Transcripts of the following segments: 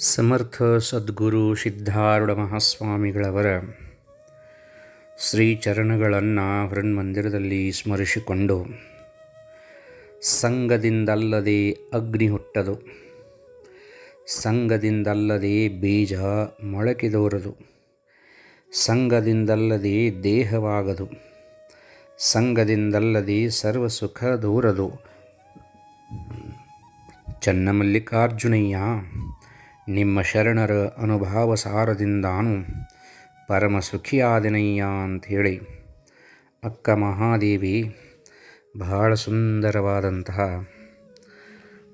ಸಮರ್ಥ ಸದ್ಗುರು ಸಿದ್ಧಾರೂಢ ಮಹಾಸ್ವಾಮಿಗಳವರ ಶ್ರೀ ಚರಣಗಳನ್ನು ಹೃನ್ಮಂದಿರದಲ್ಲಿ ಸ್ಮರಿಸಿಕೊಂಡು ಸಂಘದಿಂದಲ್ಲದೆ ಅಗ್ನಿ ಹುಟ್ಟದು, ಸಂಘದಿಂದಲ್ಲದೆ ಬೀಜ ಮೊಳಕೆದೋರದು ಸಂಘದಿಂದಲ್ಲದೆ ದೇಹವಾಗದು, ಸಂಘದಿಂದಲ್ಲದೆ ಸರ್ವ ಸುಖ ದೂರದು. ಚನ್ನಮಲ್ಲಿಕಾರ್ಜುನಯ್ಯ ನಿಮ್ಮ ಶರಣರ ಅನುಭವ ಸಾರದಿಂದಾನು ಪರಮ ಸುಖಿಯಾದಿನಯ್ಯ ಅಂಥೇಳಿ. ಅಕ್ಕ ಮಹಾದೇವಿ, ಬಹಳ ಸುಂದರವಾದಂತಹ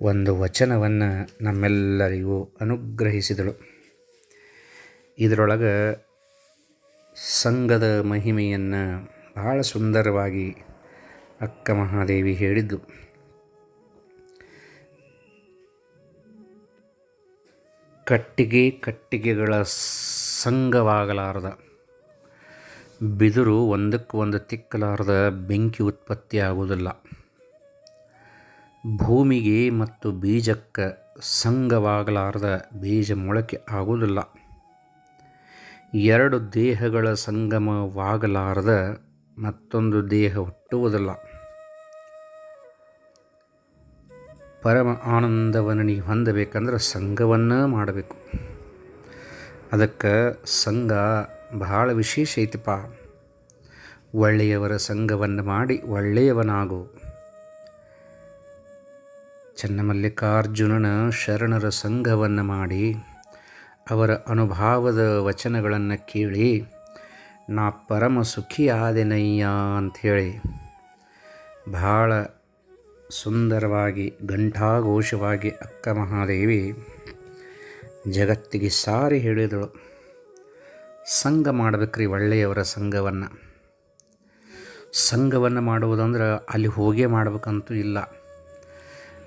ಒಂದು ವಚನವನ್ನು ನಮ್ಮೆಲ್ಲರಿಗೂ ಅನುಗ್ರಹಿಸಿದಳು. ಇದರೊಳಗೆ ಸಂಘದ ಮಹಿಮೆಯನ್ನು ಬಹಳ ಸುಂದರವಾಗಿ ಅಕ್ಕ ಮಹಾದೇವಿ ಹೇಳಿದ್ದು ಕಟ್ಟಿಗೆ ಕಟ್ಟಿಗೆಗಳ ಸಂಘವಾಗಲಾರದ, ಬಿದಿರು ಒಂದಕ್ಕೆ ಒಂದು ತಿಕ್ಕಲಾರದ ಬೆಂಕಿ ಉತ್ಪತ್ತಿ ಆಗುವುದಿಲ್ಲ. ಭೂಮಿಗೆ ಮತ್ತು ಬೀಜಕ್ಕೆ ಸಂಘವಾಗಲಾರದ ಬೀಜ ಮೊಳಕೆ ಆಗುವುದಿಲ್ಲ. ಎರಡು ದೇಹಗಳ ಸಂಗಮವಾಗಲಾರದ ಮತ್ತೊಂದು ದೇಹ ಹುಟ್ಟುವುದಿಲ್ಲ. ಪರಮ ಆನಂದವನ್ನು ನೀವು ಹೊಂದಬೇಕಂದ್ರೆ ಸಂಘವನ್ನು ಮಾಡಬೇಕು. ಅದಕ್ಕೆ ಸಂಘ ಬಹಳ ವಿಶೇಷ ಐತಿಪ್ಪ. ಒಳ್ಳೆಯವರ ಸಂಘವನ್ನು ಮಾಡಿ ಒಳ್ಳೆಯವನಾಗು. ಚನ್ನಮಲ್ಲಿಕಾರ್ಜುನನ ಶರಣರ ಸಂಘವನ್ನು ಮಾಡಿ ಅವರ ಅನುಭಾವದ ವಚನಗಳನ್ನು ಕೇಳಿ, ನಾ ಪರಮ ಸುಖಿಯಾದೆನಯ್ಯ ಅಂಥೇಳಿ ಭಾಳ ಸುಂದರವಾಗಿ, ಘಂಟಾಘೋಷವಾಗಿ ಅಕ್ಕ ಮಹಾದೇವಿ ಜಗತ್ತಿಗೆ ಸಾರಿ ಹೇಳಿದಳು. ಸಂಘ ಮಾಡಬೇಕ್ರಿ ಒಳ್ಳೆಯವರ ಸಂಘವನ್ನು. ಸಂಘವನ್ನು ಮಾಡುವುದಂದ್ರೆ ಅಲ್ಲಿ ಹೋಗೇ ಮಾಡ್ಬೇಕಂತೂ ಇಲ್ಲ.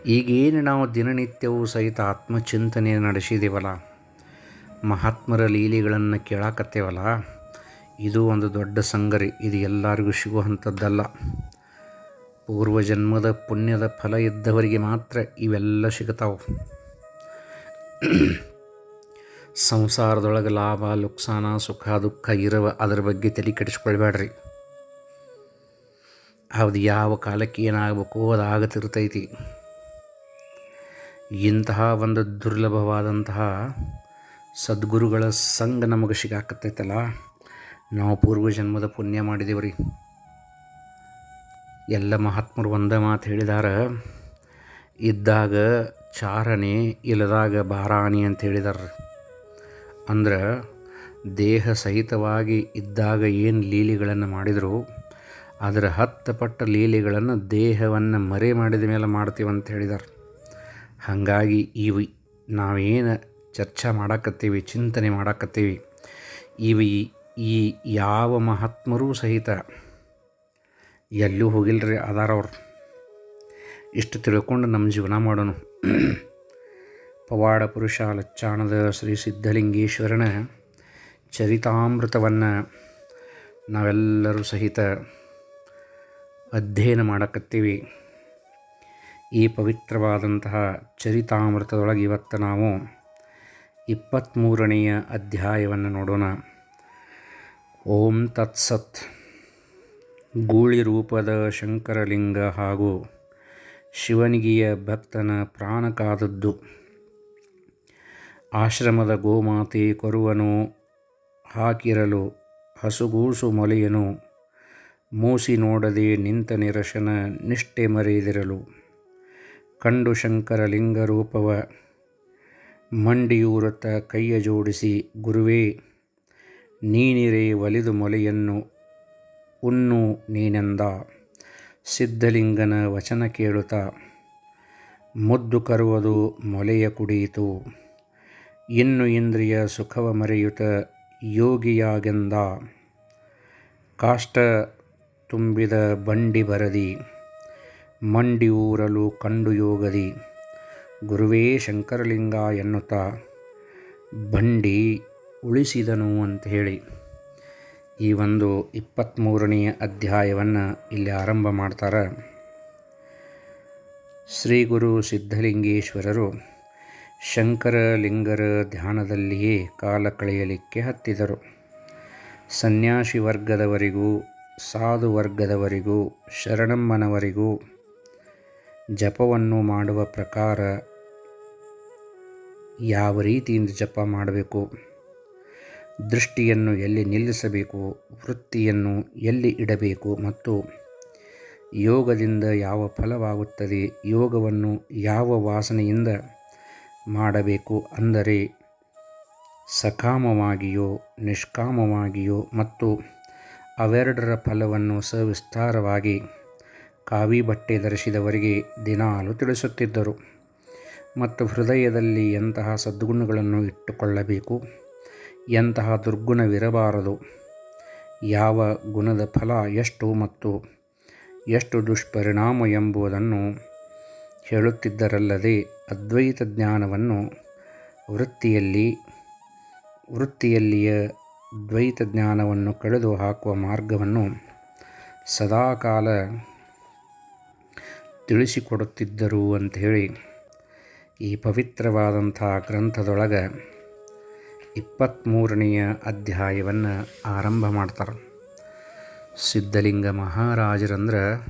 ಈಗೇನು ನಾವು ದಿನನಿತ್ಯವೂ ಸಹಿತ ಆತ್ಮಚಿಂತನೆ ನಡೆಸಿದ್ದೀವಲ್ಲ ಮಹಾತ್ಮರ ಲೀಲೆಗಳನ್ನು ಕೇಳಾಕತ್ತೇವಲ್ಲ ಇದು ಒಂದು ದೊಡ್ಡ ಸಂಗರಿ, ಇದು ಎಲ್ಲರಿಗೂ ಸಿಗುವಂಥದ್ದಲ್ಲ. ಪೂರ್ವಜನ್ಮದ ಪುಣ್ಯದ ಫಲ ಇದ್ದವರಿಗೆ ಮಾತ್ರ ಇವೆಲ್ಲ ಸಿಗ್ತಾವೆ. ಸಂಸಾರದೊಳಗೆ ಲಾಭ, ಲುಕ್ಸಾನ, ಸುಖ, ದುಃಖ ಇರವ ಅದರ ಬಗ್ಗೆ ತಲೆ ಕೆಡಿಸ್ಕೊಳ್ಬೇಡ್ರಿ ಅದು ಯಾವ ಕಾಲಕ್ಕೆ ಏನಾಗಬೇಕು ಅದು ಆಗತಿರ್ತೈತಿ. ಇಂತಹ ಒಂದು ದುರ್ಲಭವಾದಂತಹ ಸದ್ಗುರುಗಳ ಸಂಘ ನಮಗೆ ಸಿಗಾಕತ್ತೈತಲ್ಲ. ನಾವು ಪೂರ್ವಜನ್ಮದ ಪುಣ್ಯ ಮಾಡಿದೇವ್ರಿ. ಎಲ್ಲ ಮಹಾತ್ಮರು ಒಂದೇ ಮಾತು ಹೇಳಿದಾರ, ಇದ್ದಾಗ ಚಾರಣೆ ಇಲ್ಲದಾಗ ಬಾರಾಣಿ ಅಂತ ಹೇಳಿದಾರ. ಅಂದ್ರೆ ದೇಹ ಸಹಿತವಾಗಿ ಇದ್ದಾಗ ಏನು ಲೀಲೆಗಳನ್ನು ಮಾಡಿದರು, ಅದರ ಹತ್ತು ಪಟ್ಟ ಲೀಲೆಗಳನ್ನು ದೇಹವನ್ನು ಮರೆ ಮಾಡಿದ ಮೇಲೆ ಮಾಡ್ತೀವಂತ ಹೇಳಿದಾರೆ. ಹಾಗಾಗಿ ಇವು, ನಾವೇನು ಚರ್ಚೆ ಮಾಡಾಕತ್ತೀವಿ, ಚಿಂತನೆ ಮಾಡಾಕತ್ತೀವಿ, ಇವು ಈ ಯಾವ ಮಹಾತ್ಮರೂ ಸಹಿತ ಎಲ್ಲೂ ಆಧಾರ ಅದಾರವ್ರು ಇಷ್ಟು ತಿಳ್ಕೊಂಡು ನಮ್ಮ ಜೀವನ ಮಾಡೋಣ. ಪವಾಡ ಪುರುಷ ಲಚ್ಚಾಣದ ಶ್ರೀ ಸಿದ್ಧಲಿಂಗೇಶ್ವರನ ಚರಿತಾಮೃತವನ್ನು ನಾವೆಲ್ಲರೂ ಸಹಿತ ಅಧ್ಯಯನ ಮಾಡಕತ್ತೀವಿ. ಈ ಪವಿತ್ರವಾದಂತಹ ಚರಿತಾಮೃತದೊಳಗೆ ಇವತ್ತು ನಾವು ಇಪ್ಪತ್ತ್ಮೂರನೆಯ ಅಧ್ಯಾಯವನ್ನು ನೋಡೋಣ. ಓಂ ತತ್ಸತ್. ಗೂಳಿ ರೂಪದ ಶಂಕರಲಿಂಗ ಹಾಗೂ ಶಿವನಿಗಿಯ ಭಕ್ತನ ಪ್ರಾಣ ಕಾದದ್ದು. ಆಶ್ರಮದ ಗೋಮಾತೆ ಕೊರುವನು ಹಾಕಿರಲು ಹಸುಗೂಸು ಮೊಲೆಯನು ಮೂಸಿ ನೋಡದೆ ನಿಂತ ನಿರಶನ ನಿಷ್ಠೆ ಮರೆಯದಿರಲು. ಕಂಡು ಶಂಕರಲಿಂಗ ರೂಪವ ಮಂಡಿಯೂರತ ಕೈಯ ಜೋಡಿಸಿ, ಗುರುವೇ, ನೀನಿರೇ ಒಲಿದು ಮೊಲೆಯನ್ನು ಉಣ್ಣು ನೀನೆಂದ. ಸಿದ್ಧಲಿಂಗನ ವಚನ ಕೇಳುತ್ತ, ಮುದ್ದು ಕರುವುದು ಮೊಲೆಯ ಕುಡಿಯಿತು. ಇನ್ನು ಇಂದ್ರಿಯ ಸುಖವ ಮರೆಯುತ ಯೋಗಿಯಾಗೆಂದ. ಕಾಷ್ಟ ತುಂಬಿದ ಬಂಡಿ ಬರದಿ, ಮಂಡಿ ಊರಲು ಕಂಡು ಯೋಗದಿ. ಗುರುವೇ ಶಂಕರಲಿಂಗ ಎನ್ನುತ್ತಾ, ಬಂಡಿ ಉಳಿಸಿದನು ಅಂತ ಹೇಳಿ. ಈ ಒಂದು ಇಪ್ಪತ್ತ್ಮೂರನೆಯ ಅಧ್ಯಾಯವನ್ನು ಇಲ್ಲಿ ಆರಂಭ ಮಾಡ್ತಾರೆ. ಶ್ರೀ ಗುರು ಸಿದ್ಧಲಿಂಗೇಶ್ವರರು ಶಂಕರಲಿಂಗರ ಧ್ಯಾನದಲ್ಲಿಯೇ ಕಾಲ ಕಳೆಯಲಿಕ್ಕೆ ಹತ್ತಿದರು. ಸನ್ಯಾಸಿ ವರ್ಗದವರಿಗೂ, ಸಾಧು ವರ್ಗದವರಿಗೂ, ಶರಣಮ್ಮನವರಿಗೂ ಜಪವನ್ನು ಮಾಡುವ ಪ್ರಕಾರ ಯಾವ ರೀತಿಯಿಂದ ಜಪ ಮಾಡಬೇಕು? ದೃಷ್ಟಿಯನ್ನು ಎಲ್ಲಿ ನಿಲ್ಲಿಸಬೇಕು, ವೃತ್ತಿಯನ್ನು ಎಲ್ಲಿ ಇಡಬೇಕು ಮತ್ತು ಯೋಗದಿಂದ ಯಾವ ಫಲವಾಗುತ್ತದೆ, ಯೋಗವನ್ನು ಯಾವ ವಾಸನೆಯಿಂದ ಮಾಡಬೇಕು ಅಂದರೆ ಸಕಾಮವಾಗಿಯೋ, ನಿಷ್ಕಾಮವಾಗಿಯೋ ಮತ್ತು ಅವೆರಡರ ಫಲವನ್ನು ಸವಿಸ್ತಾರವಾಗಿ ಕಾವಿ ಬಟ್ಟೆ ಧರಿಸಿದವರಿಗೆ ದಿನಾಲು ತಿಳಿಸುತ್ತಿದ್ದರು ಮತ್ತು ಹೃದಯದಲ್ಲಿ ಎಂತಹ ಸದ್ಗುಣಗಳನ್ನು ಇಟ್ಟುಕೊಳ್ಳಬೇಕು. ಎಂತಹ ದುರ್ಗುಣವಿರಬಾರದು? ಯಾವ ಗುಣದ ಫಲ ಎಷ್ಟು ಮತ್ತು ಎಷ್ಟು ದುಷ್ಪರಿಣಾಮ ಎಂಬುದನ್ನು ಹೇಳುತ್ತಿದ್ದರಲ್ಲದೆ ಅದ್ವೈತ ಜ್ಞಾನವನ್ನು ವೃತ್ತಿಯಲ್ಲಿ, ವೃತ್ತಿಯಲ್ಲಿಯ ದ್ವೈತ ಜ್ಞಾನವನ್ನು ಕಳೆದು ಹಾಕುವ ಮಾರ್ಗವನ್ನು ಸದಾಕಾಲ ತಿಳಿಸಿಕೊಡುತ್ತಿದ್ದರು ಅಂಥೇಳಿ ಈ ಪವಿತ್ರವಾದಂಥ ಗ್ರಂಥದೊಳಗೆ ಇಪ್ಪತ್ತ್ಮೂರನೆಯ ಅಧ್ಯಾಯವನ್ನು ಆರಂಭ ಮಾಡ್ತಾರೆ. ಸಿದ್ಧಲಿಂಗ ಮಹಾರಾಜರಂದ್ರೆ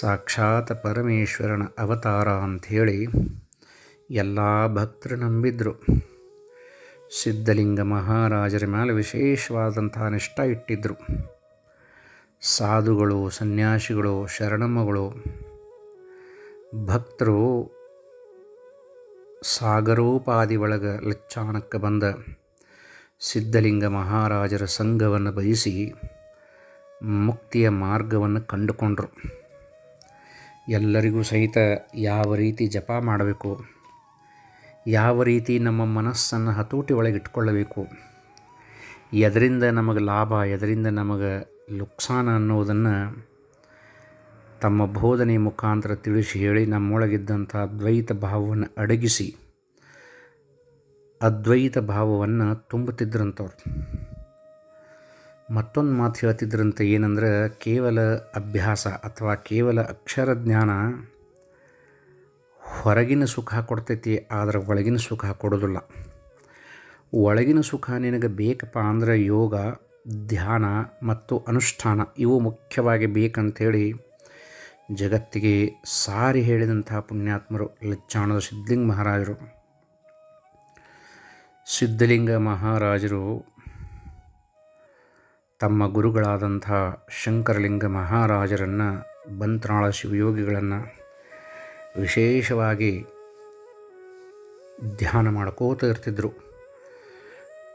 ಸಾಕ್ಷಾತ್ ಪರಮೇಶ್ವರನ ಅವತಾರ ಅಂಥೇಳಿ ಎಲ್ಲ ಭಕ್ತರು ನಂಬಿದ್ರು. ಸಿದ್ಧಲಿಂಗ ಮಹಾರಾಜರ ಮೇಲೆ ವಿಶೇಷವಾದಂತಹ ನಿಷ್ಠ ಇಟ್ಟಿದ್ದರು ಸಾಧುಗಳು, ಸನ್ಯಾಸಿಗಳು ಶರಣಮ್ಮಗಳು ಭಕ್ತರು ಸಾಗರೋಪಾದಿ ಒಳಗೆ ಲಚ್ಚಾಣಕ್ಕೆ ಬಂದ ಸಿದ್ಧಲಿಂಗ ಮಹಾರಾಜರ ಸಂಘವನ್ನು ಬಯಸಿ ಮುಕ್ತಿಯ ಮಾರ್ಗವನ್ನು ಕಂಡುಕೊಂಡರು. ಎಲ್ಲರಿಗೂ ಸಹಿತ ಯಾವ ರೀತಿ ಜಪ ಮಾಡಬೇಕು, ಯಾವ ರೀತಿ ನಮ್ಮ ಮನಸ್ಸನ್ನು ಹತೋಟಿ ಒಳಗೆ ಇಟ್ಕೊಳ್ಳಬೇಕು, ಎದರಿಂದ ನಮಗೆ ಲಾಭ, ಎದರಿಂದ ನಮಗೆ ಲುಕ್ಸಾನ ಅನ್ನೋದನ್ನು ತಮ್ಮ ಬೋಧನೆ ಮುಖಾಂತರ ತಿಳಿಸಿ ಹೇಳಿ ನಮ್ಮೊಳಗಿದ್ದಂಥ ಅದ್ವೈತ ಭಾವವನ್ನು ಅಡಗಿಸಿ. ಅದ್ವೈತ ಭಾವವನ್ನು ತುಂಬುತ್ತಿದ್ದರಂಥವ್ರು ಮತ್ತೊಂದು ಮಾತು ಹೇಳ್ತಿದ್ರಂತೆ ಏನಂದ್ರೆ, ಕೇವಲ ಅಭ್ಯಾಸ ಅಥವಾ ಕೇವಲ ಅಕ್ಷರ ಜ್ಞಾನ ಹೊರಗಿನ ಸುಖ ಕೊಡ್ತೈತಿ, ಆದರೆ ಒಳಗಿನ ಸುಖ ಕೊಡೋದಿಲ್ಲ. ಒಳಗಿನ ಸುಖ ನಿನಗೆ ಬೇಕಪ್ಪ ಅಂದ್ರೆ ಯೋಗ, ಧ್ಯಾನ ಮತ್ತು ಅನುಷ್ಠಾನ ಇವು ಮುಖ್ಯವಾಗಿ ಬೇಕಂಥೇಳಿ ಜಗತ್ತಿಗೆ ಸಾರಿ ಹೇಳಿದಂತಹ ಪುಣ್ಯಾತ್ಮರು ಲಚ್ಚಾಣದ ಸಿದ್ಧಲಿಂಗ ಮಹಾರಾಜರು. ಸಿದ್ಧಲಿಂಗ ಮಹಾರಾಜರು ತಮ್ಮ ಗುರುಗಳಾದಂಥ ಶಂಕರಲಿಂಗ ಮಹಾರಾಜರನ್ನು, ಬಂತ್ರಾಳ ಶಿವಯೋಗಿಗಳನ್ನು ವಿಶೇಷವಾಗಿ ಧ್ಯಾನ ಮಾಡ್ಕೋತ ಇರ್ತಿದ್ರು.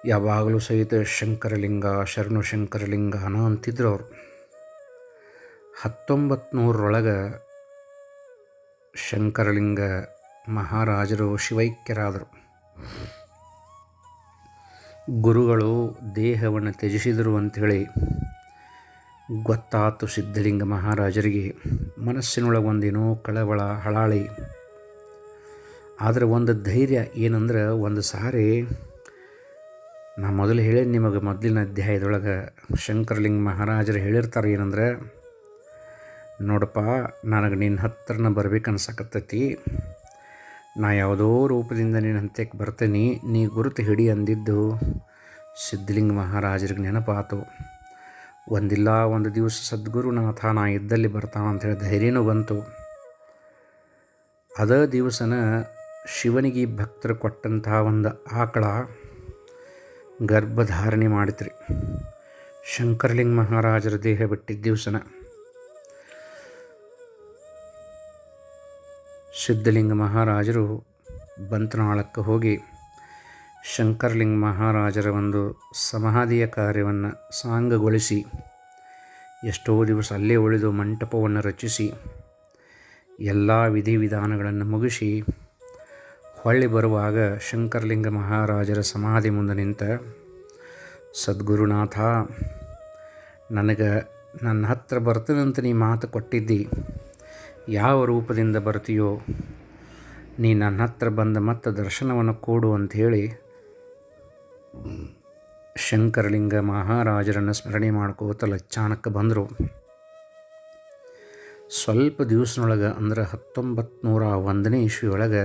ಯಾವಾಗಲೂ ಸಹಿತ ಶಂಕರಲಿಂಗ, ಶರಣು ಶಂಕರಲಿಂಗನ ಅಂತಿದ್ರು ಅವರು. ಹತ್ತೊಂಬತ್ತು ನೂರರೊಳಗೆ ಶಂಕರಲಿಂಗ ಮಹಾರಾಜರು ಶಿವೈಕ್ಯರಾದರು. ಗುರುಗಳು ದೇಹವನ್ನು ತ್ಯಜಿಸಿದರು ಅಂಥೇಳಿ ಗೊತ್ತಾತು ಸಿದ್ಧಲಿಂಗ ಮಹಾರಾಜರಿಗೆ. ಮನಸ್ಸಿನೊಳಗೆ ಒಂದೇನೋ ಕಳವಳ, ಹಳಾಳಿ. ಆದರೆ ಒಂದು ಧೈರ್ಯ ಏನಂದ್ರೆ ಒಂದು ಸಾರಿ ನಾ ಮೊದಲು ಹೇಳಿ ನಿಮಗೆ ಮೊದಲಿನ ಅಧ್ಯಾಯದೊಳಗೆ ಶಂಕರಲಿಂಗ ಮಹಾರಾಜರು ಹೇಳಿರ್ತಾರೆ ಏನಂದ್ರೆ ನೋಡಪ್ಪ, ನನಗೆ ನಿನ್ನ ಹತ್ರನ ಬರ್ಬೇಕು ಅನ್ಸಕತ್ತೈತಿ. ನಾ ಯಾವುದೋ ರೂಪದಿಂದ ನಿನ್ನ ಹಂತಕ್ಕೆ ಬರ್ತೇನೆ, ನೀ ಗುರುತು ಹಿಡಿ ಅಂದಿದ್ದು. ಸಿದ್ಧಲಿಂಗ ಮಹಾರಾಜರಿಗೆ ನೆನಪಾತು. ಒಂದಿಲ್ಲ, ಒಂದು ದಿವಸ ಸದ್ಗುರುನಾಥ ನಾ ಇದ್ದಲ್ಲಿ ಬರ್ತಾನ ಹೇಳಿ ಧೈರ್ಯನೂ ಬಂತು. ಅದ ದಿವಸನ ಶಿವನಿಗೆ ಭಕ್ತರು ಕೊಟ್ಟಂತಹ ಒಂದು ಆಕಳ ಗರ್ಭಧಾರಣೆ ಮಾಡಿತ್ರಿ. ಶಂಕರಲಿಂಗ ಮಹಾರಾಜರ ದೇಹ ಬಿಟ್ಟಿದ್ದ ದಿವಸನ. ಸಿದ್ಧಲಿಂಗ ಮಹಾರಾಜರು ಬಂತನಾಳಕ್ಕೆ ಹೋಗಿ ಶಂಕರಲಿಂಗ ಮಹಾರಾಜರ ಒಂದು ಸಮಾಧಿಯ ಕಾರ್ಯವನ್ನು ಸಾಂಗಗೊಳಿಸಿ ಎಷ್ಟೋ ದಿವಸ ಅಲ್ಲೇ ಉಳಿದು ಮಂಟಪವನ್ನು ರಚಿಸಿ ಎಲ್ಲ ವಿಧಿವಿಧಾನಗಳನ್ನು ಮುಗಿಸಿ ಹೊಳ್ಳಿ ಬರುವಾಗ ಶಂಕರಲಿಂಗ ಮಹಾರಾಜರ ಸಮಾಧಿ ಮುಂದೆ ನಿಂತ, ಸದ್ಗುರುನಾಥ, ನನಗೆ ನನ್ನ ಹತ್ರ ಬರ್ತದಂತ ನೀ ಮಾತು ಕೊಟ್ಟಿದ್ದಿ. ಯಾವ ರೂಪದಿಂದ ಬರ್ತೀಯೋ, ನೀ ನನ್ನ ಹತ್ರ ಬಂದ ಮತ್ತೆ ದರ್ಶನವನ್ನು ಕೊಡು ಅಂಥೇಳಿ ಶಂಕರಲಿಂಗ ಮಹಾರಾಜರನ್ನು ಸ್ಮರಣೆ ಮಾಡ್ಕೋತ ಲಚ್ಚಾಣಕ್ಕೆ ಬಂದರು. ಸ್ವಲ್ಪ ದಿವಸನೊಳಗೆ ಅಂದ್ರೆ ಹತ್ತೊಂಬತ್ತು ಒಂದನೇ ಇಸ್ವಿ ಒಳಗೆ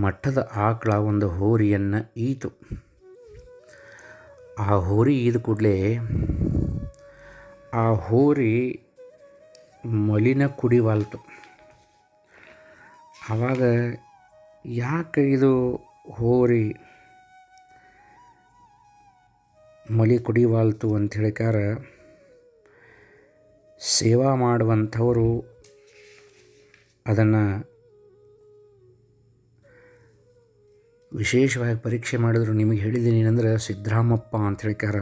ಮಠದ ಆಕಳ ಒಂದು ಹೋರಿಯನ್ನು ಈತು. ಆ ಹೋರಿ ಈದ ಕೂಡಲೇ ಆ ಹೋರಿ ಮಲಿನ ಕುಡಿವಾಲ್ತು. ಆವಾಗ ಯಾಕೆ ಇದು ಹೋರಿ? ಮಲಿ ಕುಡಿವಾಲ್ತು ಅಂತ ಹೇಳಿಕಾರ ಸೇವಾ ಮಾಡುವಂಥವರು ಅದನ್ನು ವಿಶೇಷವಾಗಿ ಪರೀಕ್ಷೆ ಮಾಡಿದ್ರು. ನಿಮಗೆ ಹೇಳಿದ್ದೀನಿ ಏನಂದ್ರೆ ಸಿದ್ದರಾಮಪ್ಪ ಅಂತ ಹೇಳಿಕಾರ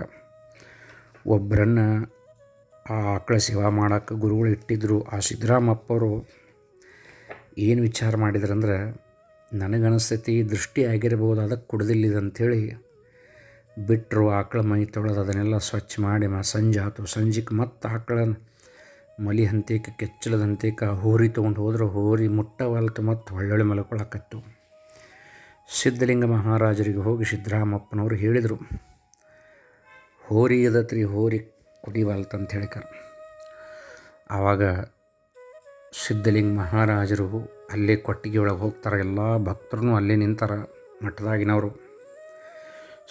ಒಬ್ಬರನ್ನು ಆ ಆಕಳ ಸೇವಾ ಮಾಡೋಕ್ಕೆ ಗುರುಗಳು ಇಟ್ಟಿದ್ದರು ಆ ಸಿದ್ದರಾಮಪ್ಪವರು ಏನು ವಿಚಾರ ಮಾಡಿದ್ರಂದ್ರೆ, ನನಗನಿಸ್ತೈತಿ, ದೃಷ್ಟಿ ಆಗಿರ್ಬೋದು, ಅದಕ್ಕೆ ಕುಡ್ದಿಲ್ಲಿದೆ ಅಂಥೇಳಿ ಬಿಟ್ಟರು ಆಕಳ ಮೈ ತೊಳೆದು ಅದನ್ನೆಲ್ಲ ಸ್ವಚ್ಛ ಮಾಡಿ, ಮ, ಸಂಜೆ ಆತು. ಸಂಜೆಗೆ ಮತ್ತೆ ಆಕಳ ಮಲಿ ಹಂತಕ್ಕೆ ಕೆಚ್ಚಲದ ಹೋರಿ ತೊಗೊಂಡು ಹೋದ್ರೆ. ಹೋರಿ ಮುಟ್ಟವಲ್ತು, ಮತ್ತು ಒಳ್ಳೊಳ್ಳೆ ಮಲ್ಕೊಳಕತ್ತು. ಸಿದ್ಧಲಿಂಗ ಮಹಾರಾಜರಿಗೆ ಹೋಗಿ ಸಿದ್ದರಾಮಪ್ಪನವರು ಹೇಳಿದರು, ಹೋರಿ ಎದತ್ರಿ ಹೋರಿ ಕುಡಿವಲ್ತ ಅಂತ ಹೇಳಿಕಾರ. ಆವಾಗ ಸಿದ್ಧಲಿಂಗ ಮಹಾರಾಜರು ಅಲ್ಲೇ ಕೊಟ್ಟಿಗೆ ಒಳಗೆ ಹೋಗ್ತಾರೆ, ಎಲ್ಲ ಭಕ್ತರು ಅಲ್ಲೇ ನಿಂತಾರೆ ಮಠದಾಗಿನವರು.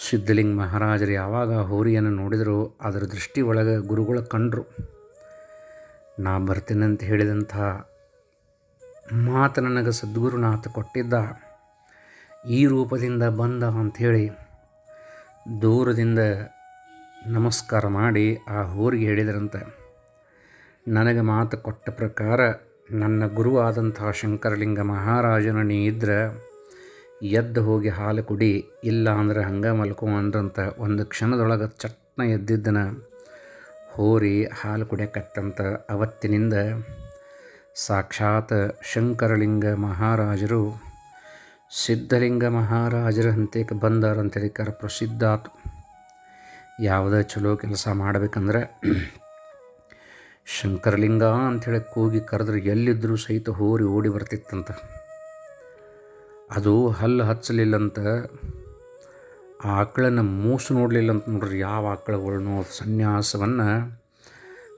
ಸಿದ್ಧಲಿಂಗ ಮಹಾರಾಜರು ಯಾವಾಗ ಹೋರಿಯನ್ನು ನೋಡಿದರು, ಅದರ ದೃಷ್ಟಿ ಒಳಗೆ ಗುರುಗಳ ಕಂಡರು. ನಾ ಬರ್ತೀನಂತ ಹೇಳಿದಂಥ ಮಾತು ನನಗೆ ಸದ್ಗುರುನಾಥ ಕೊಟ್ಟಿದ್ದ. ಈ ರೂಪದಿಂದ ಬಂದ ಅಂಥೇಳಿ ದೂರದಿಂದ ನಮಸ್ಕಾರ ಮಾಡಿ ಆ ಊರಿಗೆ ಹೇಳಿದರಂತೆ. ನನಗೆ ಮಾತು ಕೊಟ್ಟ ಪ್ರಕಾರ ನನ್ನ ಗುರು ಆದಂತಹ ಶಂಕರಲಿಂಗ ಮಹಾರಾಜನ ನೀ ಇದ್ರೆ ಎದ್ದು ಹೋಗಿ ಹಾಲು ಕುಡಿ, ಇಲ್ಲ ಅಂದ್ರೆ ಹಂಗೆ ಮಲ್ಕೋ ಅಂದ್ರಂತ ಒಂದು ಕ್ಷಣದೊಳಗೆ ಚಟ್ನ ಎದ್ದಿದ್ದನ ಹೋರಿ ಹಾಲು ಕುಡಿಯಕತ್ತಂತ ಅವತ್ತಿನಿಂದ ಸಾಕ್ಷಾತ್ ಶಂಕರಲಿಂಗ ಮಹಾರಾಜರು ಸಿದ್ಧಲಿಂಗ ಮಹಾರಾಜರ ಹಂತಕ್ಕೆ ಬಂದಾರ ಕರ ಪ್ರಸಿದ್ಧ ಆತು. ಯಾವುದೇ ಚಲೋ ಕೆಲಸ ಮಾಡಬೇಕಂದ್ರೆ ಶಂಕರಲಿಂಗ ಅಂಥೇಳಿ ಕೂಗಿ ಕರೆದ್ರೆ ಎಲ್ಲಿದ್ದರೂ ಸಹಿತ ಹೋರಿ ಓಡಿ ಬರ್ತಿತ್ತಂತ. ಅದು ಹಲ್ಲು ಹಚ್ಚಲಿಲ್ಲಂತ, ಆಕಳನ್ನು ಮೂಸು ನೋಡಲಿಲ್ಲ ಅಂತ ನೋಡ್ರಿ ಯಾವ ಆಕಳುಗಳನ್ನೋ ಸನ್ಯಾಸವನ್ನು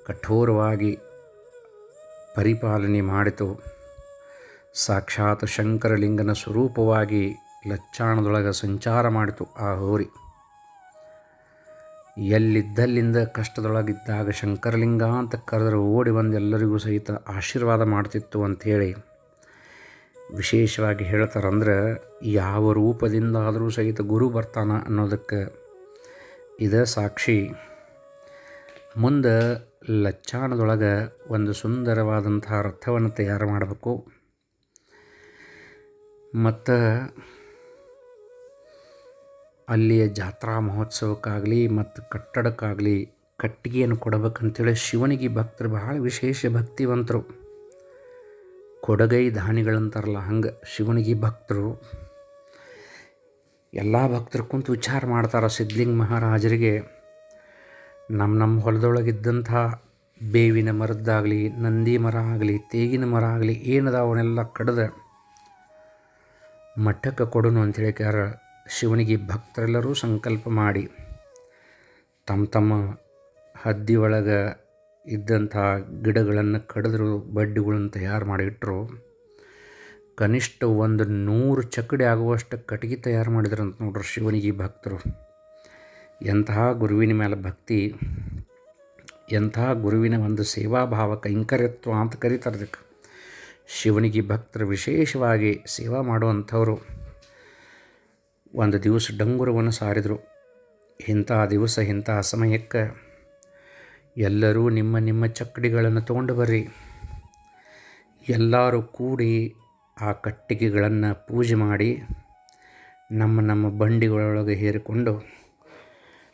ಕಠೋರವಾಗಿ ಪರಿಪಾಲನೆ ಮಾಡಿತು. ಸಾಕ್ಷಾತ್ ಶಂಕರಲಿಂಗನ ಸ್ವರೂಪವಾಗಿ ಲಚ್ಚಾಣದೊಳಗೆ ಸಂಚಾರ ಮಾಡಿತು ಆ ಹೋರಿ. ಎಲ್ಲಿದ್ದಲ್ಲಿಂದ ಕಷ್ಟದೊಳಗಿದ್ದಾಗ ಶಂಕರಲಿಂಗ ಅಂತ ಕರೆದ್ರೆ ಓಡಿ ಬಂದು ಎಲ್ಲರಿಗೂ ಸಹಿತ ಆಶೀರ್ವಾದ ಮಾಡ್ತಿತ್ತು ಅಂಥೇಳಿ ವಿಶೇಷವಾಗಿ ಹೇಳ್ತಾರಂದ್ರೆ ಯಾವ ರೂಪದಿಂದಾದರೂ ಸಹಿತ ಗುರು ಬರ್ತಾನ ಅನ್ನೋದಕ್ಕೆ ಇದೇ ಸಾಕ್ಷಿ. ಮುಂದೆ ಲಚ್ಚಾಣದೊಳಗೆ ಒಂದು ಸುಂದರವಾದಂತಹ ರಥವನ್ನು ತಯಾರು ಮಾಡಬೇಕು. ಮತ್ತು ಅಲ್ಲಿಯ ಜಾತ್ರಾ ಮಹೋತ್ಸವಕ್ಕಾಗಲಿ ಮತ್ತು ಕಟ್ಟಡಕ್ಕಾಗಲಿ ಕಟ್ಟಿಗೆಯನ್ನು ಕೊಡಬೇಕಂತೇಳಿ ಶಿವನಿಗೆ ಭಕ್ತರು ಬಹಳ ವಿಶೇಷ ಭಕ್ತಿವಂತರು. ಕೊಡಗೈ ದಾನಿಗಳಂತಾರಲ್ಲ ಹಂಗೆ ಶಿವನಿಗೆ ಭಕ್ತರು. ಎಲ್ಲ ಭಕ್ತರು ಕುಂತು ವಿಚಾರ ಮಾಡ್ತಾರೆ ಸಿದ್ಧಲಿಂಗ ಮಹಾರಾಜರಿಗೆ. ನಮ್ಮ ನಮ್ಮ ಹೊಲದೊಳಗಿದ್ದಂಥ ಬೇವಿನ ಮರದ್ದಾಗಲಿ, ನಂದಿ ಮರ ಆಗಲಿ, ತೇಗಿನ ಮರ ಆಗಲಿ, ಏನದ ಅವನ್ನೆಲ್ಲ ಕಡ್ದು ಮಠಕ್ಕೆ ಕೊಡೋನು ಅಂತೇಳಿ ಕ್ಯಾರ ಶಿವನಿಗೆ ಭಕ್ತರೆಲ್ಲರೂ ಸಂಕಲ್ಪ ಮಾಡಿ ತಮ್ಮ ತಮ್ಮ ಹದ್ದಿ ಒಳಗೆ ಇದ್ದಂಥ ಗಿಡಗಳನ್ನು ಕಡಿದ್ರು, ಬಡ್ಡಿಗಳನ್ನು ತಯಾರು ಮಾಡಿಟ್ರು. ಕನಿಷ್ಠ ಒಂದು ನೂರು ಚಕಡಿ ಆಗುವಷ್ಟು ಕಟ್ಟಿಗೆ ತಯಾರು ಮಾಡಿದ್ರಂತ ನೋಡ್ರಿ ಶಿವನಿಗೆ ಭಕ್ತರು. ಎಂತಹ ಗುರುವಿನ ಮೇಲೆ ಭಕ್ತಿ ಎಂತಹ ಗುರುವಿನ ಒಂದು ಸೇವಾಭಾವ, ಕೈಂಕರ್ಯತ್ವ ಅಂತ ಕರೀತಾರೆ ಶಿವನಿಗೆ ಭಕ್ತರು ವಿಶೇಷವಾಗಿ ಸೇವಾ ಮಾಡುವಂಥವರು. ಒಂದು ದಿವಸ ಡಂಗುರವನ್ನು ಸಾರಿದರು. ಇಂಥ ದಿವಸ, ಇಂಥ ಸಮಯಕ್ಕೆ ಎಲ್ಲರೂ ನಿಮ್ಮ ನಿಮ್ಮ ಚಕ್ಕಡಿಗಳನ್ನು ತೊಗೊಂಡು ಬರ್ರಿ. ಎಲ್ಲರೂ ಕೂಡಿ ಆ ಕಟ್ಟಿಗೆಗಳನ್ನು ಪೂಜೆ ಮಾಡಿ ನಮ್ಮ ನಮ್ಮ ಬಂಡಿಗಳೊಳಗೆ ಹೇರಿಕೊಂಡು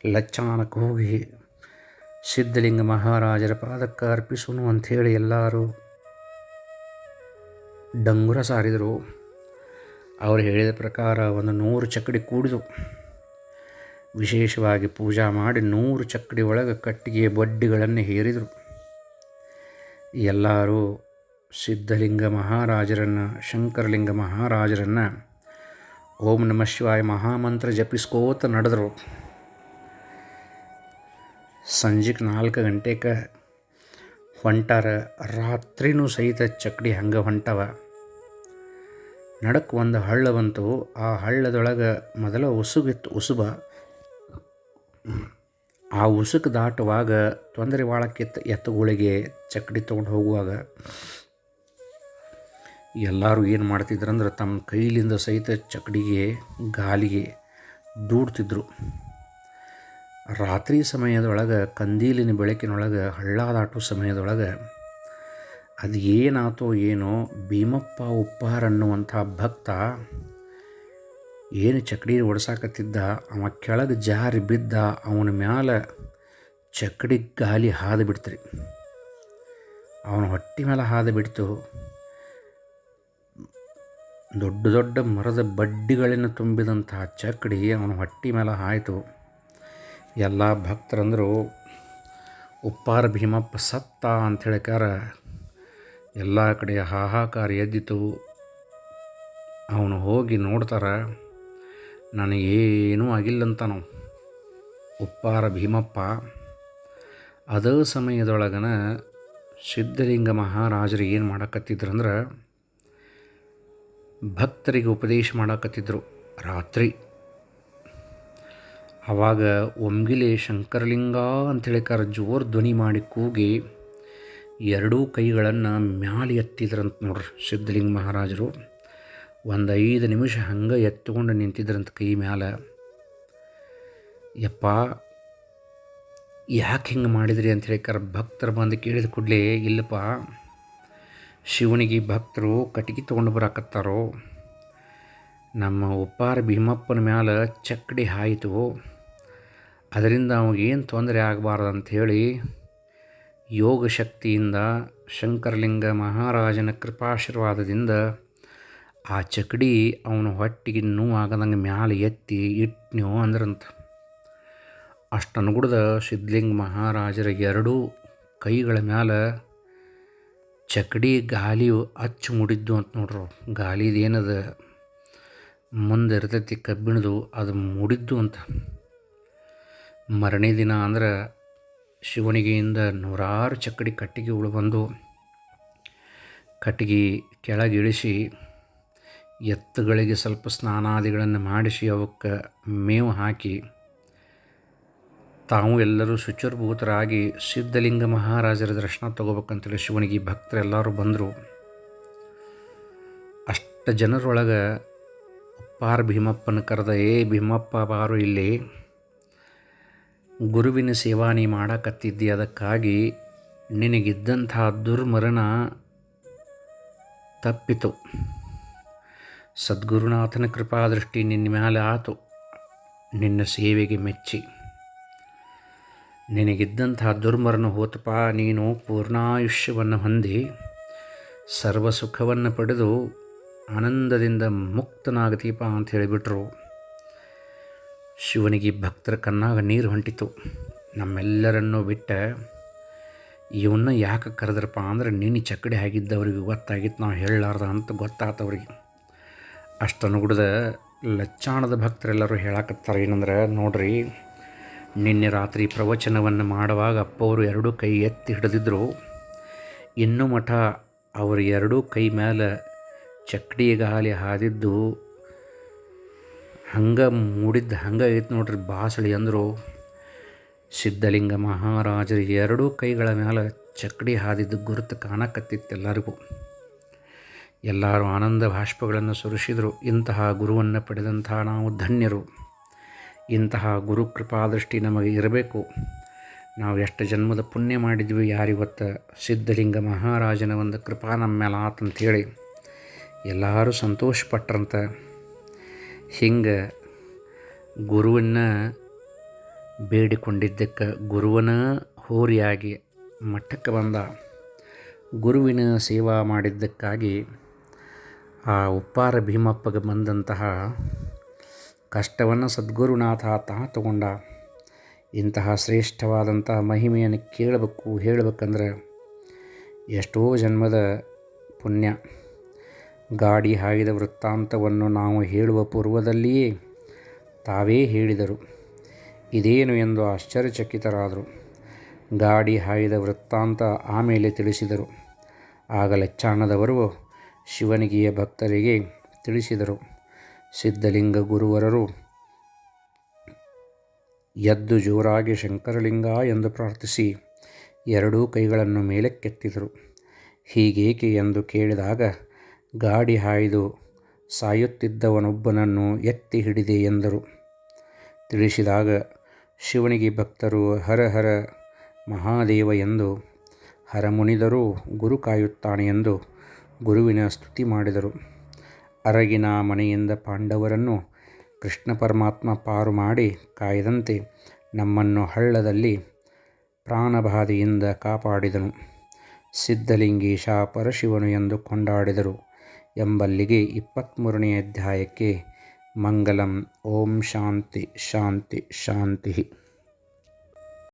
ಲಚ್ಚಾನಕ್ಕೆ ಹೋಗಿ ಸಿದ್ಧಲಿಂಗ ಮಹಾರಾಜರ ಪಾದಕ್ಕೆ ಅರ್ಪಿಸೋನು ಅಂಥೇಳಿ ಎಲ್ಲರೂ ಡಂಗುರ ಸಾರಿದರು. ಅವರು ಹೇಳಿದ ಪ್ರಕಾರ ಒಂದು ನೂರು ಚಕ್ಕಡಿ ಕೂಡಿದು ವಿಶೇಷವಾಗಿ ಪೂಜಾ ಮಾಡಿ ನೂರು ಚಕ್ಕಡಿ ಒಳಗೆ ಕಟ್ಟಿಗೆ ಬಡ್ಡಿಗಳನ್ನು ಹೇರಿದರು. ಎಲ್ಲರೂ ಸಿದ್ಧಲಿಂಗ ಮಹಾರಾಜರನ್ನು, ಶಂಕರಲಿಂಗ ಮಹಾರಾಜರನ್ನು ಓಂ ನಮ ಶಿವಾಯ ಮಹಾಮಂತ್ರ ಜಪಿಸ್ಕೋತ ನಡೆದರು. ಸಂಜೆಗೆ ನಾಲ್ಕು ಗಂಟೆಗೆ ಹೊಂಟಾರ, ರಾತ್ರಿನೂ ಸಹಿತ ಚಕ್ಕಡಿ ಹಂಗೆ ಹೊಂಟವ. ನಡಕ್ಕೆ ಒಂದು ಹಳ್ಳ ಬಂತು, ಆ ಹಳ್ಳದೊಳಗೆ ಮೊದಲ ಉಸುಗಿತ್ತು ಉಸುಬ. ಆ ಉಸುಕು ದಾಟುವಾಗ ತೊಂದರೆ ಭಾಳಕ್ಕಿತ್ತು ಎತ್ತುಗಳಿಗೆ ಚಕ್ಕಡಿ ತೊಗೊಂಡು ಹೋಗುವಾಗ. ಎಲ್ಲರೂ ಏನು ಮಾಡ್ತಿದ್ರಂದ್ರೆ ತಮ್ಮ ಕೈಲಿಂದ ಸಹಿತ ಚಕ್ಕಡಿಗೆ ಗಾಲಿಗೆ ದೂಡ್ತಿದ್ರು. ರಾತ್ರಿ ಸಮಯದೊಳಗೆ, ಕಂದೀಲಿನ ಬೆಳಕಿನೊಳಗೆ ಹಳ್ಳ ದಾಟೋ ಸಮಯದೊಳಗೆ ಅದು ಏನಾತೋ ಏನೋ ಭೀಮಪ್ಪ ಉಪ್ಪಾರ ಅನ್ನುವಂಥ ಭಕ್ತ ಏನು ಚಕ್ಡಿ ಒಡ್ಸಾಕತ್ತಿದ್ದ, ಅವ ಕೆಳಗೆ ಜಾರಿ ಬಿದ್ದ, ಅವನ ಮ್ಯಾಲ ಚಕ್ಡಿ ಗಾಲಿ ಹಾದು ಬಿಡ್ತ್ರಿ. ಅವನ ಹೊಟ್ಟೆ ಮೇಲೆ ಹಾದು ಬಿಡ್ತು. ದೊಡ್ಡ ದೊಡ್ಡ ಮರದ ಬಡ್ಡಿಗಳನ್ನು ತುಂಬಿದಂತಹ ಚಕ್ಡಿ ಅವನ ಹೊಟ್ಟೆ ಮೇಲೆ ಆಯಿತು ಎಲ್ಲ ಭಕ್ತರಂದರು, ಉಪ್ಪಾರ ಭೀಮಪ್ಪ ಸತ್ತ ಅಂತ ಹೇಳಿಕಾರ ಎಲ್ಲ ಕಡೆ ಹಾಹಾಕಾರ ಎದ್ದಿತು. ಅವನು ಹೋಗಿ ನೋಡ್ತಾರ, ನನಗೇನೂ ಆಗಿಲ್ಲಂತನು. ಉಪ್ಪಾರ ಭೀಮಪ್ಪ, ಅದೇ ಸಮಯದೊಳಗನ ಸಿದ್ಧಲಿಂಗ ಮಹಾರಾಜರು ಏನು ಮಾಡಕತ್ತಿದ್ರಂದ್ರೆ, ಭಕ್ತರಿಗೆ ಉಪದೇಶ ಮಾಡಕತ್ತಿದ್ರು ರಾತ್ರಿ. ಆವಾಗ ಒಮ್ಗಿಲೆ ಶಂಕರಲಿಂಗ ಅಂತೇಳಿಕಾರ ಜೋರು ಧ್ವನಿ ಮಾಡಿ ಕೂಗಿ ಎರಡೂ ಕೈಗಳನ್ನು ಮ್ಯಾಲೆ ಎತ್ತಿದ್ರಂತ ನೋಡ್ರಿ ಸಿದ್ಧಲಿಂಗ ಮಹಾರಾಜರು. ಒಂದು ಐದು ನಿಮಿಷ ಹಂಗೆ ಎತ್ಕೊಂಡು ನಿಂತಿದ್ರಂತ ಕೈ ಮ್ಯಾಲೆ. ಯಪ್ಪ, ಯಾಕೆ ಹಿಂಗೆ ಮಾಡಿದ್ರಿ ಅಂತ ಹೇಳಿಕಾರ ಭಕ್ತರು ಬಂದು ಕೇಳಿದ ಕೂಡಲೇ, ಇಲ್ಲಪ್ಪ, ಶಿವನಿಗೆ ಭಕ್ತರು ಕಟ್ಟಿಗೆ ತೊಗೊಂಡು ಬರಾಕತ್ತಾರೋ. ನಮ್ಮ ಉಪ್ಪಾರ ಭೀಮಪ್ಪನ ಮ್ಯಾಲೆ ಚಕ್ಕಡಿ ಹಾಯಿತು. ಅದರಿಂದ ಅವಾಗೇನು ತೊಂದರೆ ಆಗಬಾರ್ದು ಅಂಥೇಳಿ ಯೋಗ ಶಕ್ತಿಯಿಂದ ಶಂಕರಲಿಂಗ ಮಹಾರಾಜನ ಕೃಪಾಶೀರ್ವಾದದಿಂದ ಆ ಚಕಡಿ ಅವನ ಹೊಟ್ಟಿಗೆ ನೋವಾಗದಂಗೆ ಮ್ಯಾಲೆ ಎತ್ತಿ ಇಟ್ನೋ ಅಂದ್ರಂತ. ಅಷ್ಟು ಅನುಗುಡ್ದ ಸಿದ್ಧಲಿಂಗ ಮಹಾರಾಜರ ಎರಡೂ ಕೈಗಳ ಮ್ಯಾಲೆ ಚಕಡಿ ಗಾಲಿ ಅಚ್ಚು ಮುಡಿದ್ದು ಅಂತ ನೋಡ್ರು. ಗಾಲಿದೇನದ ಮುಂದೆ ಇರ್ತೈತಿ ಕಬ್ಬಿಣದು, ಅದು ಮುಡಿದ್ದು ಅಂತ. ಮರನೇ ದಿನ ಅಂದ್ರೆ ಶಿವನಿಗೆಯಿಂದ ನೂರಾರು ಚಕ್ಕಡಿ ಕಟ್ಟಿಗೆ ಉಳು ಬಂದು ಕಟ್ಟಿಗೆ ಕೆಳಗಿಳಿಸಿ ಎತ್ತುಗಳಿಗೆ ಸ್ವಲ್ಪ ಸ್ನಾನಾದಿಗಳನ್ನು ಮಾಡಿಸಿ ಅವಕ್ಕೆ ಮೇವು ಹಾಕಿ ತಾವು ಎಲ್ಲರೂ ಶುಚಿರ್ಭೂತರಾಗಿ ಸಿದ್ಧಲಿಂಗ ಮಹಾರಾಜರ ದರ್ಶನ ತಗೋಬೇಕಂತೇಳಿ ಶಿವನಿಗೆ ಭಕ್ತರೆಲ್ಲರೂ ಬಂದರು. ಅಷ್ಟು ಜನರೊಳಗೆ ಉಪ್ಪಾರ ಭೀಮಪ್ಪನ ಕರೆದ, ಏ ಭೀಮಪ್ಪ ಬಾರು ಇಲ್ಲಿ ಗುರುವಿನ ಸೇವಾ ನೀ ಮಾಡಕತ್ತಿದ್ದಿ ಅದಕ್ಕಾಗಿ ನಿನಗಿದ್ದಂಥ ದುರ್ಮರಣ ತಪ್ಪಿತು. ಸದ್ಗುರುನಾಥನ ಕೃಪಾದೃಷ್ಟಿ ನಿನ್ನ ಮೇಲೆ ಆತು. ನಿನ್ನ ಸೇವೆಗೆ ಮೆಚ್ಚಿ. ನಿನಗಿದ್ದಂಥ ದುರ್ಮರಣ ಹೋತಪ, ನೀನು ಪೂರ್ಣಾಯುಷ್ಯವನ್ನು ಹೊಂದಿ ಸರ್ವ ಸುಖವನ್ನು ಪಡೆದು ಆನಂದದಿಂದ ಮುಕ್ತನಾಗತೀಪ ಅಂತ ಹೇಳಿಬಿಟ್ರು. ಶಿವನಿಗೆ ಭಕ್ತರ ಕಣ್ಣಾಗ ನೀರು ಹೊಂಟಿತು. ನಮ್ಮೆಲ್ಲರನ್ನೂ ಬಿಟ್ಟ ಇವನ್ನ ಯಾಕೆ ಕರೆದ್ರಪ್ಪ ಅಂದ್ರೆ ನೀನು ಚಕ್ಕಡಿ ಆಗಿದ್ದವ್ರಿಗೆ ಗೊತ್ತಾಗಿತ್ತು, ನಾವು ಹೇಳಲಾರ್ದ ಅಂತ ಗೊತ್ತಾತು ಅವ್ರಿಗೆ. ಅಷ್ಟನ್ನು ಗುಡ್ದ ಲಚ್ಚಾಣದ ಭಕ್ತರೆಲ್ಲರೂ ಹೇಳಕತ್ತಾರೆ ಏನಂದ್ರೆ, ನೋಡ್ರಿ, ನಿನ್ನೆ ರಾತ್ರಿ ಪ್ರವಚನವನ್ನು ಮಾಡುವಾಗ ಅಪ್ಪವರು ಎರಡೂ ಕೈ ಎತ್ತಿ ಹಿಡಿದಿದ್ರು. ಇನ್ನೂ ಮಠ ಅವರು ಎರಡೂ ಕೈ ಮೇಲೆ ಚಕ್ಕಡಿ ಗಾಲಿ ಹಾದಿದ್ದು ಹಂಗೆ ಮೂಡಿದ್ದು ಹಂಗೆ ಐತೆ ನೋಡ್ರಿ ಬಾಸಳಿ ಅಂದರು. ಸಿದ್ಧಲಿಂಗ ಮಹಾರಾಜರು ಎರಡೂ ಕೈಗಳ ಮೇಲೆ ಚಕ್ಡಿ ಹಾದಿದ್ದು ಗುರುತು ಕಾಣಕತ್ತಿತ್ತು ಎಲ್ಲರಿಗೂ. ಎಲ್ಲರೂ ಆನಂದ ಭಾಷ್ಪಗಳನ್ನು ಸುರಿಸಿದರು. ಇಂತಹ ಗುರುವನ್ನು ಪಡೆದಂತಹ ನಾವು ಧನ್ಯರು. ಇಂತಹ ಗುರು ಕೃಪಾದೃಷ್ಟಿ ನಮಗೆ ಇರಬೇಕು. ನಾವು ಎಷ್ಟು ಜನ್ಮದ ಪುಣ್ಯ ಮಾಡಿದ್ವಿ ಯಾರಿವತ್ತು? ಸಿದ್ಧಲಿಂಗ ಮಹಾರಾಜನ ಒಂದು ಕೃಪಾ ನಮ್ಮ ಮೇಲೆ ಆತಂಥೇಳಿ ಎಲ್ಲರೂ ಸಂತೋಷಪಟ್ರಂತ. ಹಿಂಗೆ ಗುರುವನ್ನ ಬೇಡಿಕೊಂಡಿದ್ದಕ್ಕೆ ಗುರುವನ ಹೋರಿಯಾಗಿ ಮಠಕ್ಕೆ ಬಂದ. ಗುರುವಿನ ಸೇವಾ ಮಾಡಿದ್ದಕ್ಕಾಗಿ ಆ ಉಪ್ಪಾರ ಭೀಮಪ್ಪಗೆ ಬಂದಂತಹ ಕಷ್ಟವನ್ನು ಸದ್ಗುರುನಾಥ ತಾ ತಗೊಂಡ. ಇಂತಹ ಶ್ರೇಷ್ಠವಾದಂತಹ ಮಹಿಮೆಯನ್ನು ಕೇಳಬೇಕು, ಹೇಳಬೇಕಂದ್ರೆ ಎಷ್ಟೋ ಜನ್ಮದ ಪುಣ್ಯ. ಗಾಡಿ ಹಾಯಿದ ವೃತ್ತಾಂತವನ್ನು ನಾವು ಹೇಳುವ ಪೂರ್ವದಲ್ಲಿಯೇ ತಾವೇ ಹೇಳಿದರು. ಇದೇನು ಎಂದು ಆಶ್ಚರ್ಯಚಕಿತರಾದರು. ಗಾಡಿ ಹಾಯಿದ ವೃತ್ತಾಂತ ಆಮೇಲೆ ತಿಳಿಸಿದರು. ಆಗ ಲೆಚ್ಚಾಣದವರು ಶಿವನಿಗೆಯ ಭಕ್ತರಿಗೆ ತಿಳಿಸಿದರು. ಸಿದ್ಧಲಿಂಗ ಗುರುವರರು, ಎದ್ದು ಜೋರಾಗಿ ಶಂಕರಲಿಂಗ ಎಂದು ಪ್ರಾರ್ಥಿಸಿ. ಎರಡೂ ಕೈಗಳನ್ನು ಮೇಲಕ್ಕೆತ್ತಿದರು ಹೀಗೇಕೆ? ಎಂದು ಕೇಳಿದಾಗ ಗಾಡಿ ಹಾಯ್ದು ಸಾಯುತ್ತಿದ್ದವನೊಬ್ಬನನ್ನು ಎತ್ತಿ ಹಿಡಿದೆ ಎಂದರು. ತಿಳಿಸಿದಾಗ ಶಿವನಿಗೆ ಭಕ್ತರು, ಹರ ಹರ ಮಹಾದೇವ ಎಂದು ಹರಮುನಿದರೂ ಗುರು ಕಾಯುತ್ತಾನೆ ಎಂದು ಗುರುವಿನ ಸ್ತುತಿ ಮಾಡಿದರು. ಅರಗಿನ ಮನೆಯಿಂದ ಪಾಂಡವರನ್ನು ಕೃಷ್ಣ ಪರಮಾತ್ಮ ಪಾರು ಮಾಡಿ ಕಾಯದಂತೆ ನಮ್ಮನ್ನು ಹಳ್ಳದಲ್ಲಿ ಪ್ರಾಣಬಾಧೆಯಿಂದ ಕಾಪಾಡಿದನು. ಸಿದ್ಧಲಿಂಗೇಶ ಪರಶಿವನು ಎಂದು ಕೊಂಡಾಡಿದರು. ಎಂಬಲ್ಲಿಗೆ ಇಪ್ಪತ್ತ್ಮೂರನೇ ಅಧ್ಯಾಯಕ್ಕೆ ಮಂಗಲಂ. ಓಂ ಶಾಂತಿ ಶಾಂತಿ ಶಾಂತಿ.